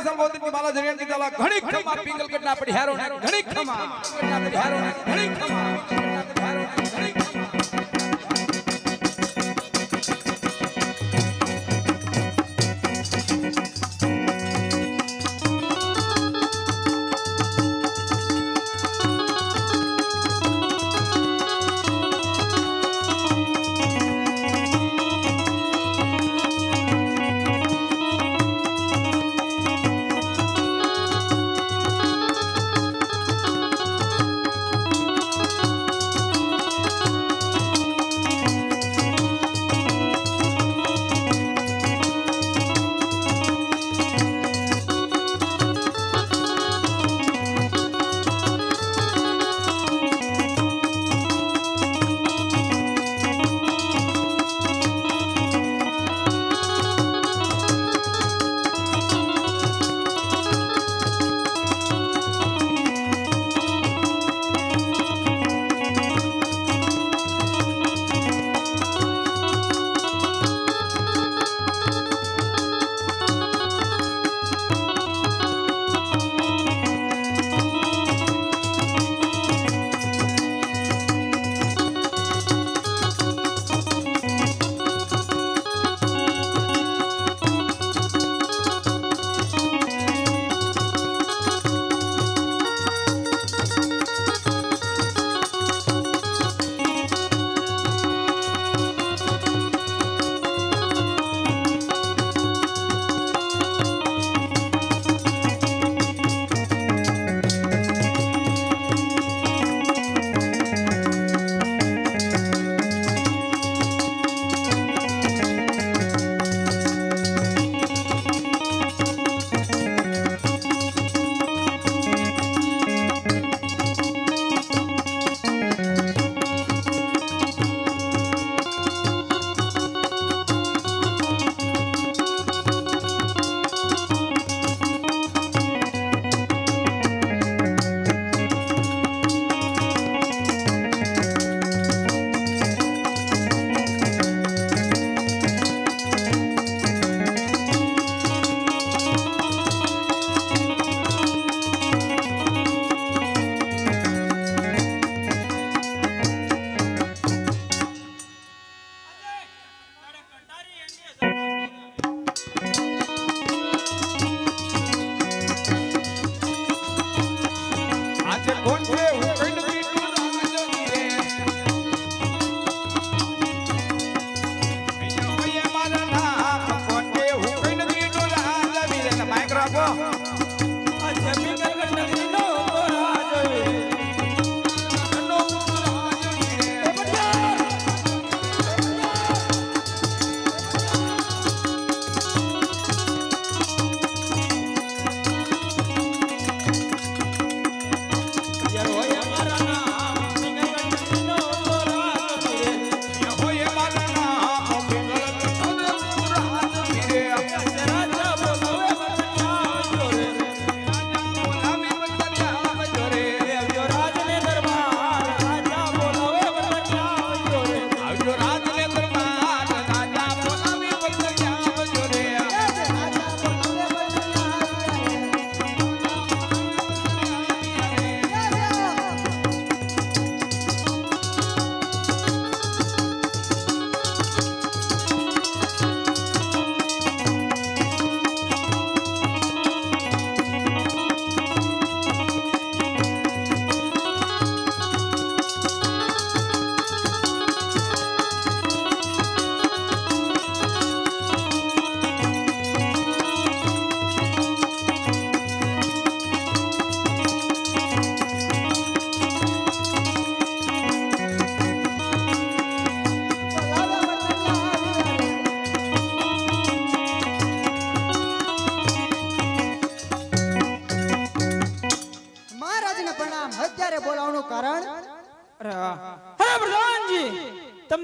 Muscle મોદીની માલા જરિયાણ દીધાલા ઘણી ખમા પિંગલ કટના પડી હેરો ને ઘણી ખમા. પડી હારો ને ઘણી ખમા.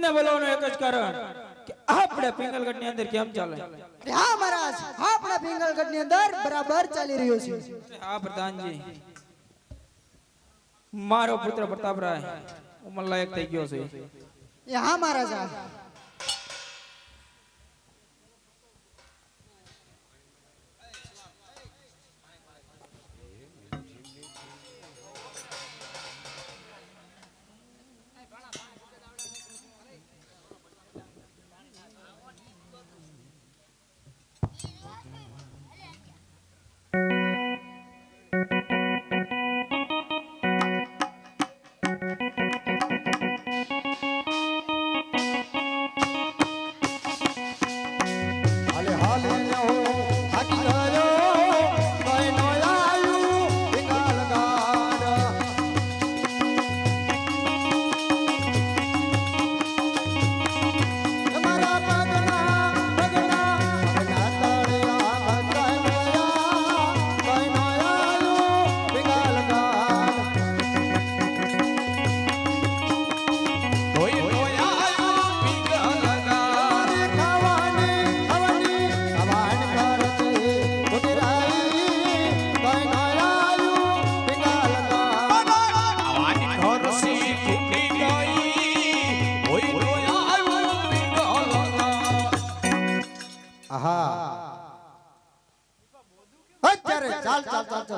તમને બોલાવવાનું એક જ કારણ કે આપણે પિંગલગઢની અંદર કેમ ચાલે? અરે હા મહારાજ આપણે પિંગલગઢની અંદર બરાબર ચાલી રહ્યું છે. હા પ્રધાનજી. મારો પુત્ર પ્રતાપરાય ઉંમર લાયક થઈ ગયો છે. એ હા મહારાજા.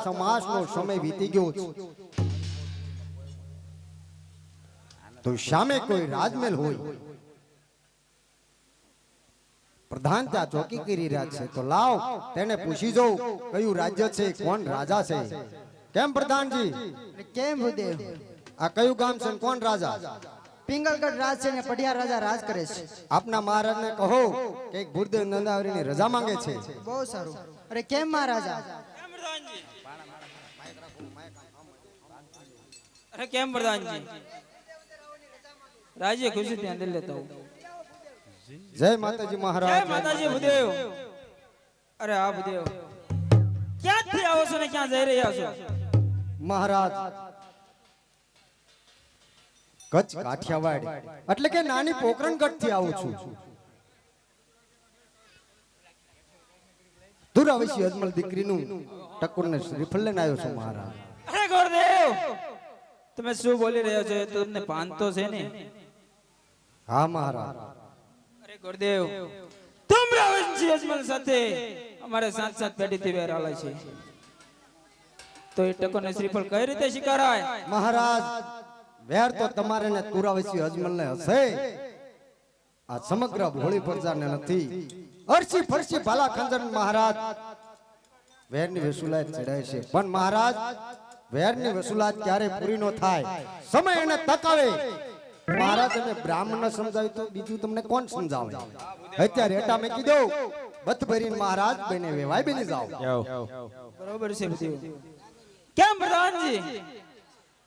સમાસનો સમય વીતી ગયો છે. તો સામે કોઈ રાજમહેલ હોય પ્રધાન ત્યાં ચોકી કરી રહ્યા છે તો લાવ તેને પૂછી જોઉં કયું રાજ્ય છે કોણ રાજા છે? કેમ પ્રધાનજી? કેમ ભૂદેવ આ કયું ગામ છે કોણ રાજા? પિંગલગઢ રાજ છે ને પઢિયાર રાજા રાજ કરે છે. આપના મહારાજને કહો કે નંદાવરી નંદાવરીની રજા માંગે છે. બહુ સારું. અરે કેમ મહારાજા? અરે કેમ પ્રધાનજી રાજી ખુશી ત્યાં દિલ લેતા જય માતાજી જય માતાજી ભૂદેવ. અરે આ ભૂદેવ. ક્યાંથી આવો છો ને ક્યાં જઈ રહ્યા છો? મહારાજ. કચ્છ કાઠિયાવાડ. એટલે કે નાની પોકરણગઢથી આવું છું. દુરાવશી અજમલ દીકરીનું ટકુરને શ્રીફળ લઈને આવ્યો છું મહારાજ. અરે ગુરુદેવ! તમે શું બોલી રહ્યા છો? તો તમને પાન તો છે ને. હા મહારાજ. અરે ગુરુદેવ તમારા વંશી અજમલ સાથે અમારે સાત સાત પેઢી થી વેરાલા છે. તો એ ટકોને શ્રીફળ કઈ રીતે સ્વીકારાય મહારાજ વેર તો તમારે ને તુરાવસી અજમલને હશે. આ સમગ્ર ભોળી પ્રજાને નથી. અરસી ફરસી ભાલા ખંજર મહારાજ. વેરની વેસુલાય ચડાય છે. પણ મહારાજ વેરની વસૂલાત ક્યારે પૂરી નો થાય? સમય અને તક આવે મહારાજ તમે બ્રાહ્મણ સમજાવ્યું તો બીજું તમને કોણ સમજાવે? અત્યારે હેઠા મેં કીધું બત ભરી મહારાજ બને વેવાય બની જાઓ. બરોબર છે કેમ પ્રધાનજી?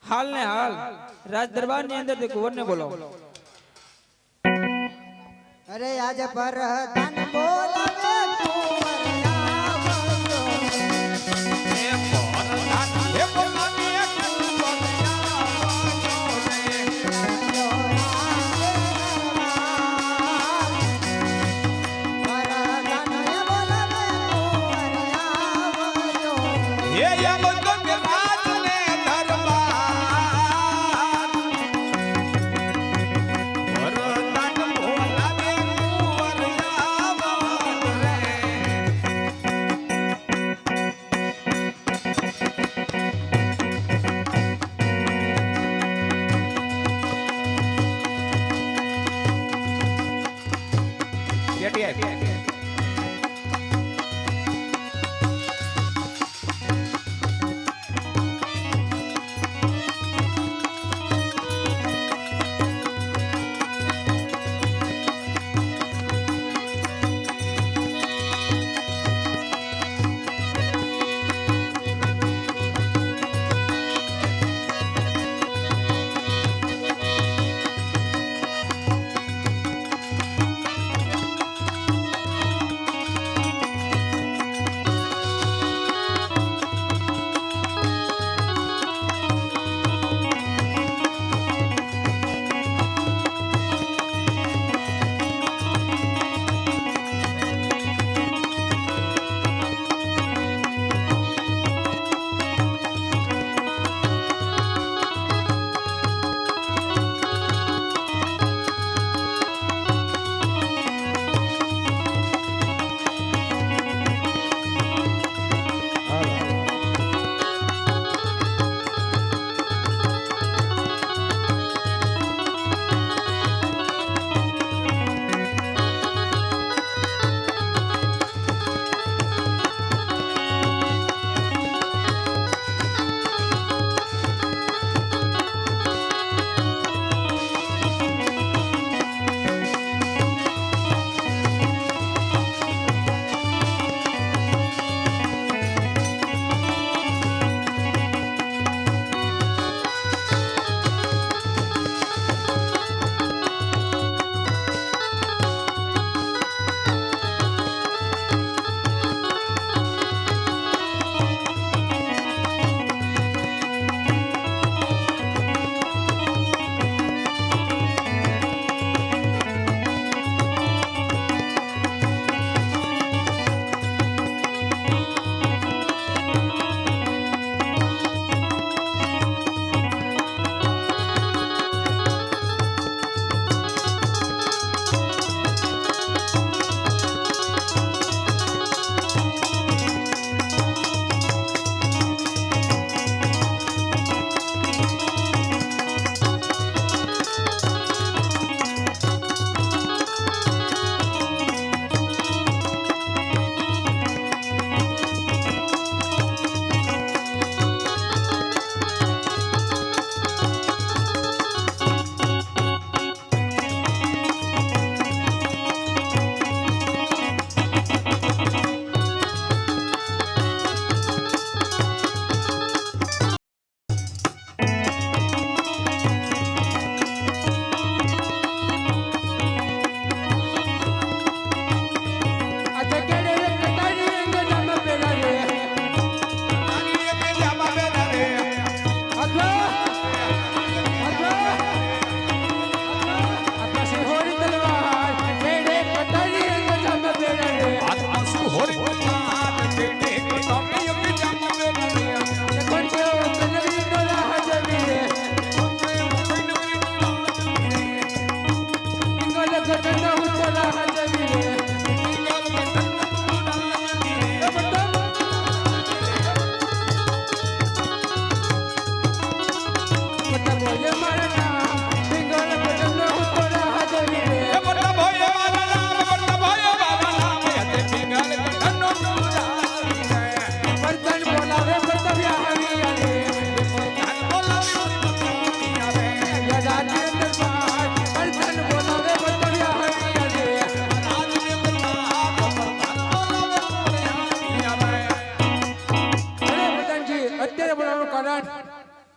હાલ ને હાલ. રાજ દરબારની અંદર કુંવર ને બોલો અરે આજે પર તન